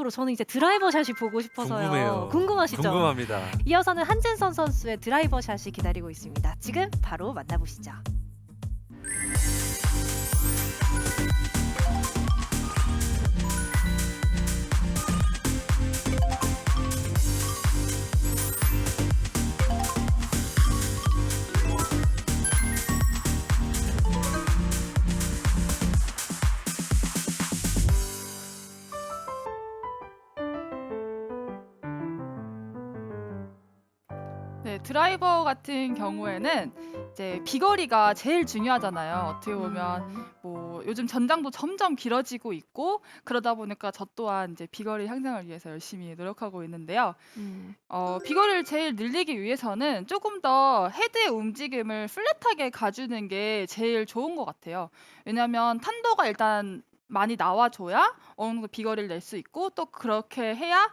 프로 저는 이제 드라이버 샷이 보고 싶어서요. 궁금해요. 궁금하시죠? 궁금합니다. 이어서는 한진선 선수의 드라이버 샷이 기다리고 있습니다. 지금 바로 만나보시죠. 네, 드라이버 같은 경우에는 이제 비거리가 제일 중요하잖아요. 어떻게 보면 음, 뭐 요즘 전장도 점점 길어지고 있고 그러다 보니까 저 또한 이제 비거리 향상을 위해서 열심히 노력하고 있는데요. 음. 어, 비거리를 제일 늘리기 위해서는 조금 더 헤드의 움직임을 플랫하게 가주는 게 제일 좋은 것 같아요. 왜냐하면 탄도가 일단 많이 나와줘야 어느 정도 비거리를 낼 수 있고 또 그렇게 해야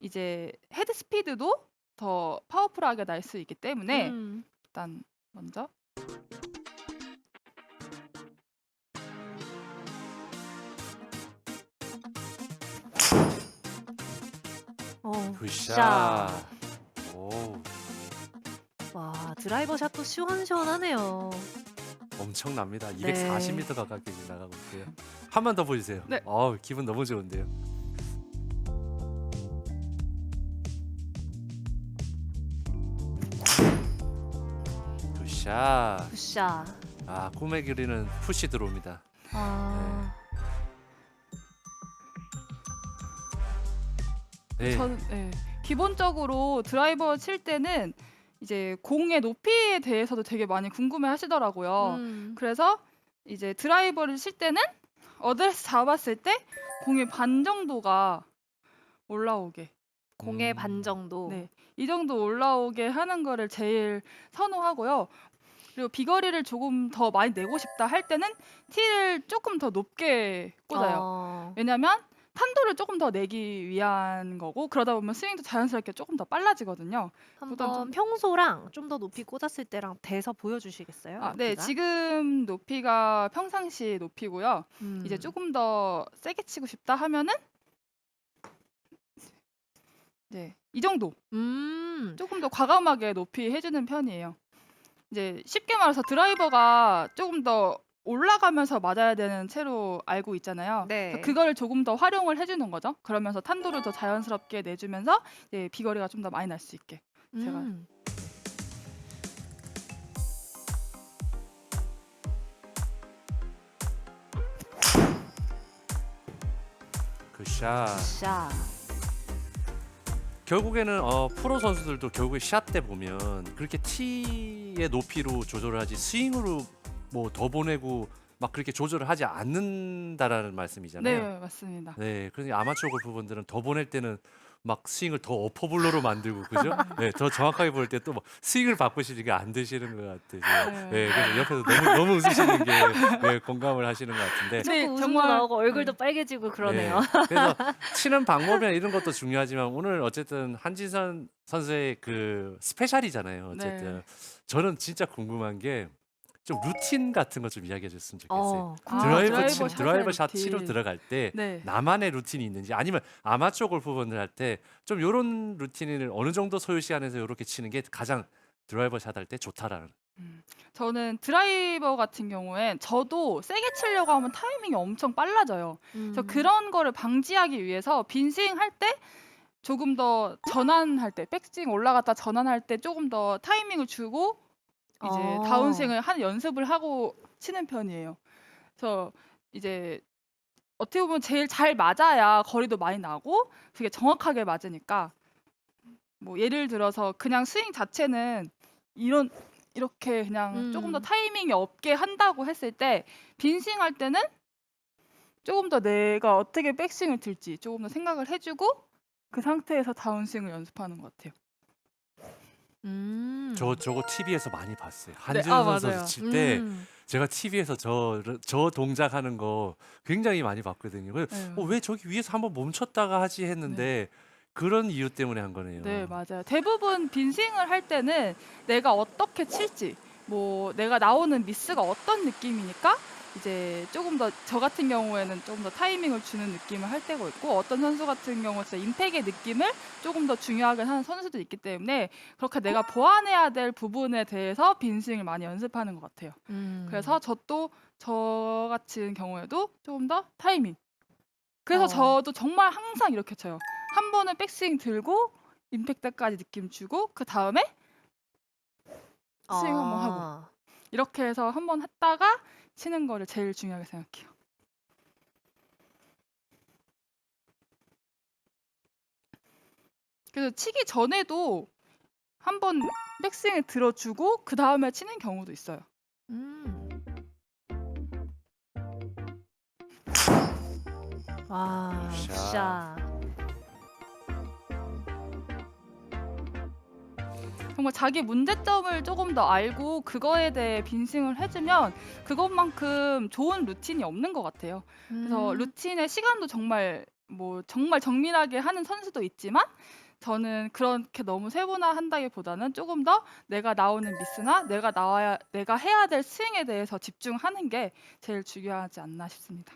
이제 헤드 스피드도 더 파워풀하게 날 수 있기 때문에 음. 일단 먼저 어, 굿샷. 오, 와 드라이버 샷도 시원시원하네요. 엄청납니다. 네. 240m 가깝게 나가고 있고요. 한 번 더 보여주세요. 네. 어, 기분 너무 좋은데요. 굿샷. 굿샷. 아, 꿈의 길이는 푸시 들어옵니다. 아, 네. 저는 네, 기본적으로 드라이버 칠 때는 이제 공의 높이에 대해서도 되게 많이 궁금해 하시더라고요. 음. 그래서 이제 드라이버를 칠 때는 어드레스 잡았을 때 공의 반 정도가 올라오게 공의 음. 반 정도. 네, 이 정도 올라오게 하는 거를 제일 선호하고요. 그리고 비거리를 조금 더 많이 내고 싶다 할 때는 티를 조금 더 높게 꽂아요. 어. 왜냐면 탄도를 조금 더 내기 위한 거고 그러다 보면 스윙도 자연스럽게 조금 더 빨라지거든요. 보다 한번 좀- 평소랑 좀 더 높이 꽂았을 때랑 대서 보여주시겠어요? 아, 네, 높이가? 지금 높이가 평상시 높이고요. 음. 이제 조금 더 세게 치고 싶다 하면은 네, 이 정도. 음. 조금 더 과감하게 높이 해주는 편이에요. 이제 쉽게 말해서 드라이버가 조금 더 올라가면서 맞아야 되는 채로 알고 있잖아요. 네. 그래서 그거를 조금 더 활용을 해주는 거죠. 그러면서 탄도를 더 자연스럽게 내주면서 이제 비거리가 좀 더 많이 날 수 있게. 제가 음. 굿샷. 굿샷. 결국에는 어, 프로 선수들도 결국에 샷 때 보면 그렇게 티 의 높이로 조절을 하지 스윙으로 뭐 더 보내고 막 그렇게 조절을 하지 않는다라는 말씀이잖아요. 네, 맞습니다. 네, 그래서 아마추어 골프분들은 더 보낼 때는 막 스윙을 더 어퍼블로로 만들고 그죠? 네, 더 정확하게 볼 때 또 막 스윙을 바꾸시니까 안 되시는 것 같아요. 네. 네, 그래서 옆에서 너무 너무 웃으시는 게 네, 공감을 하시는 것 같은데. 네, 웃음도 정말- 나오고 얼굴도 빨개지고 그러네요. 네, 그래서 치는 방법이나 이런 것도 중요하지만 오늘 어쨌든 한진선 선수의 그 스페셜이잖아요. 어쨌든 네. 저는 진짜 궁금한 게 좀 루틴 같은 거 좀 이야기해 줬으면 좋겠어요. 어, 아, 드라이버 드라이버 치, 샷의 드라이버 샷 루틴. 치러 들어갈 때 네. 나만의 루틴이 있는지 아니면 아마추어 골프분들 할 때좀 이런 루틴을 어느 정도 소요 시간에서 이렇게 치는 게 가장 드라이버 샷 할 때 좋다라는. 저는 드라이버 같은 경우엔 저도 세게 치려고 하면 타이밍이 엄청 빨라져요. 그래서 음. 그런 거를 방지하기 위해서 빈스윙 할 때 조금 더 전환할 때 백스윙 올라갔다 전환할 때 조금 더 타이밍을 주고 이제 어. 다운스윙을 하는 연습을 하고 치는 편이에요. 그래서 이제 어떻게 보면 제일 잘 맞아야 거리도 많이 나고 그게 정확하게 맞으니까 뭐 예를 들어서 그냥 스윙 자체는 이런 이렇게 그냥 조금 더 음. 타이밍이 없게 한다고 했을 때 빈스윙 할 때는 조금 더 내가 어떻게 백스윙을 들지 조금 더 생각을 해주고 그 상태에서 다운스윙을 연습하는 것 같아요. 음. 저 저거 TV에서 많이 봤어요. 네, 아, 맞아요. 선수 칠때 음. 제가 TV에서 저 저 동작하는 거 굉장히 많이 봤거든요. 그래서 네. 어, 왜 저기 위에서 한번 멈췄다가 하지 했는데 그런 이유 때문에 한 거네요. 네, 맞아요. 대부분 빈스윙을 할 때는 내가 어떻게 칠지, 뭐 내가 나오는 미스가 어떤 느낌이니까 이제 조금 더 저 같은 경우에는 조금 더 타이밍을 주는 느낌을 할 때가 있고 어떤 선수 같은 경우는 진짜 임팩의 느낌을 조금 더 중요하게 하는 선수도 있기 때문에 그렇게 내가 보완해야 될 부분에 대해서 빈스윙을 많이 연습하는 것 같아요. 음. 그래서 저 또 저 같은 경우에도 조금 더 타이밍. 그래서 어. 저도 정말 항상 이렇게 쳐요. 한 번은 백스윙 들고 임팩트까지 느낌 주고 그 다음에 스윙 한 번 하고. 아. 이렇게 해서 한 번 했다가 치는 거를 제일 중요하게 생각해요. 그래서 치기 전에도 한번 백스윙을 들어주고 그 다음에 치는 경우도 있어요. 음. 와, 굿샷. 샷. 정말 자기 문제점을 조금 더 알고 그거에 대해 빈스윙을 해주면 그것만큼 좋은 루틴이 없는 것 같아요. 그래서 음. 루틴의 시간도 정말 뭐 정말 정밀하게 하는 선수도 있지만 저는 그렇게 너무 세분화한다기보다는 조금 더 내가 나오는 미스나 내가 나와야 내가 해야 될 스윙에 대해서 집중하는 게 제일 중요하지 않나 싶습니다.